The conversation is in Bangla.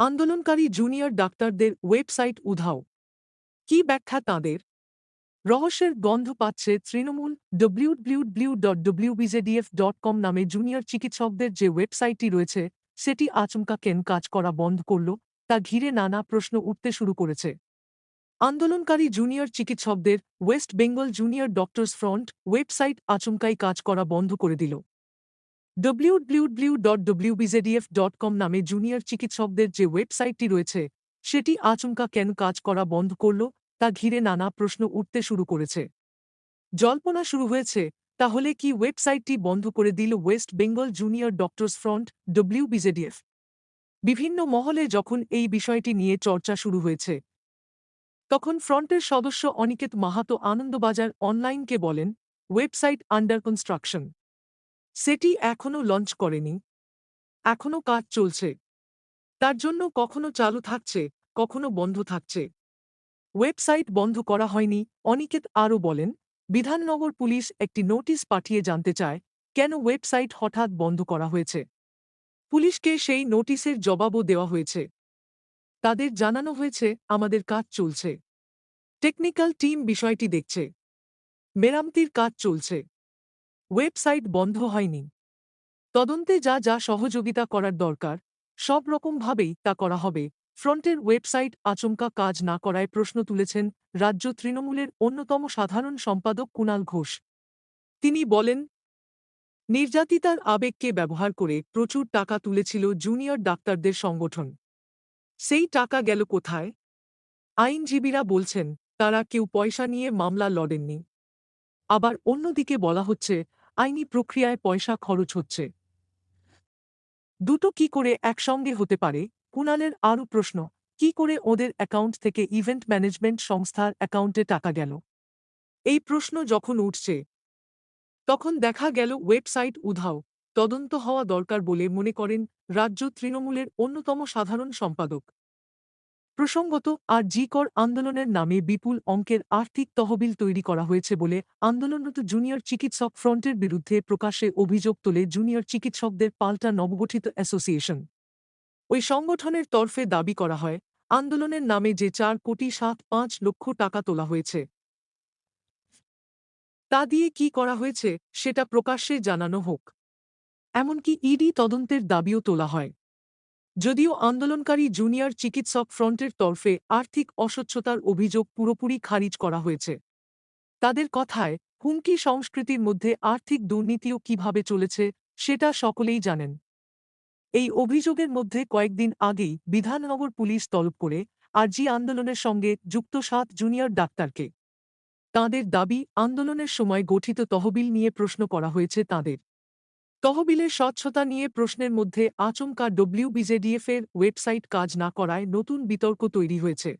আন্দোলনকারী জুনিয়র ডাক্তারদের ওয়েবসাইট উধাও। কি ব্যাখ্যা তাঁদের? রহস্যের গন্ধ পাচ্ছে তৃণমূল ডব্লিউডব্লিউডব্লিউ ডট ডট কম নামে জুনিয়র চিকিৎসকদের যে ওয়েবসাইটটি রয়েছে, সেটি আচমকা কেন কাজ করা বন্ধ করল, তা ঘিরে নানা প্রশ্ন উঠতে শুরু করেছে। আন্দোলনকারী জুনিয়র চিকিৎসকদের west Bengal junior doctors front website আচমকাই কাজ করা বন্ধ করে দিল। ডব্লিউডব্লিউডব্লিউ ডট ডব্লিউবিজেডিএফ ডট কম নামে জুনিয়র চিকিৎসকদের যে ওয়েবসাইটটি রয়েছে, সেটি আচমকা কেন কাজ করা বন্ধ করল, তা ঘিরে নানা প্রশ্ন উঠতে শুরু করেছে। জল্পনা শুরু হয়েছে, তাহলে কি ওয়েবসাইটটি বন্ধ করে দিল west Bengal junior doctors front WBJDF বিভিন্ন মহলে যখন এই বিষয়টি নিয়ে চর্চা শুরু হয়েছে, তখন ফ্রন্টের সদস্য অনিকেত মাহাতো আনন্দবাজার অনলাইনকে বলেন ওয়েবসাইট আন্ডার কনস্ট্রাকশন সেটি এখনও লঞ্চ করেনি। এখনও কাজ চলছে। তার জন্য কখনো চালু থাকছে, কখনো বন্ধ থাকছে। ওয়েবসাইট বন্ধ করা হয়নি, অনিকেত আরও বলেন, বিধাননগর পুলিশ একটি নোটিশ পাঠিয়ে জানতে চায়, কেন ওয়েবসাইট হঠাৎ বন্ধ করা হয়েছে? পুলিশকে সেই নোটিশের জবাবও দেওয়া হয়েছে। তাদের জানানো হয়েছে, আমাদের কাজ চলছে। টেকনিক্যাল টিম বিষয়টি দেখছে। মেরামতির কাজ চলছে। ওয়েবসাইট বন্ধ হয়নি। তদন্তে যা যা সহযোগিতা করার দরকার, সব রকমভাবেই তা করা হবে। ফ্রন্টের ওয়েবসাইট আচমকা কাজ না করায় প্রশ্ন তুলেছেন রাজ্য তৃণমূলের অন্যতম সাধারণ সম্পাদক কুণাল ঘোষ। তিনি বলেন, নির্যাতিতার আবেগকে ব্যবহার করে প্রচুর টাকা তুলেছিল জুনিয়র ডাক্তারদের সংগঠন। সেই টাকা গেল কোথায়? আইনজীবীরা বলছেন, তারা কেউ পয়সা নিয়ে মামলা লড়েননি। আবার অন্যদিকে বলা হচ্ছে আইনি প্রক্রিয়ায় পয়সা খরচ হচ্ছে। দুটো কি করে একসঙ্গে হতে পারে? কুণালের আরও প্রশ্ন, কি করে ওদের অ্যাকাউন্ট থেকে ইভেন্ট ম্যানেজমেন্ট সংস্থার অ্যাকাউন্টে টাকা গেল? এই প্রশ্ন যখন উঠছে, তখন দেখা গেল ওয়েবসাইট উধাও, তদন্ত হওয়া দরকার বলে মনে করেন রাজ্য তৃণমূলের অন্যতম সাধারণ সম্পাদক। প্রসঙ্গত, আর জিকর আন্দোলনের নামে বিপুল অঙ্কের আর্থিক তহবিল তৈরি করা হয়েছে বলে আন্দোলনরত জুনিয়র চিকিৎসক ফ্রন্টের বিরুদ্ধে প্রকাশ্যে অভিযোগ তোলে জুনিয়র চিকিৎসকদের পাল্টা নবগঠিত অ্যাসোসিয়েশন। ওই সংগঠনের তরফে দাবি করা হয়, আন্দোলনের নামে যে চার কোটি সাত পাঁচ লক্ষ টাকা তোলা হয়েছে। তা দিয়ে কি করা হয়েছে, সেটা প্রকাশ্যে জানানো হোক। এমনকি ইডি তদন্তের দাবিও তোলা হয়। যদিও আন্দোলনকারী জুনিয়র চিকিৎসক ফ্রন্টের তরফে আর্থিক অস্বচ্ছতার অভিযোগ পুরোপুরি খারিজ করা হয়েছে। তাদের কথায়, হুমকি সংস্কৃতির মধ্যে আর্থিক দুর্নীতিও কীভাবে চলেছে, সেটা সকলেই জানেন। এই অভিযোগের মধ্যে কয়েকদিন আগেই বিধাননগর পুলিশ তলব করে আরজি আন্দোলনের সঙ্গে যুক্ত সাত জুনিয়র ডাক্তারকে। তাঁদের দাবি, আন্দোলনের সময় গঠিত তহবিল নিয়ে প্রশ্ন করা হয়েছে তাঁদের। তহবিলের স্বচ্ছতা নিয়ে প্রশ্নের মধ্যে আচমকা ডব্লিউবিজেডিএফের ওয়েবসাইট কাজ না করায় নতুন বিতর্ক তৈরি হয়েছে।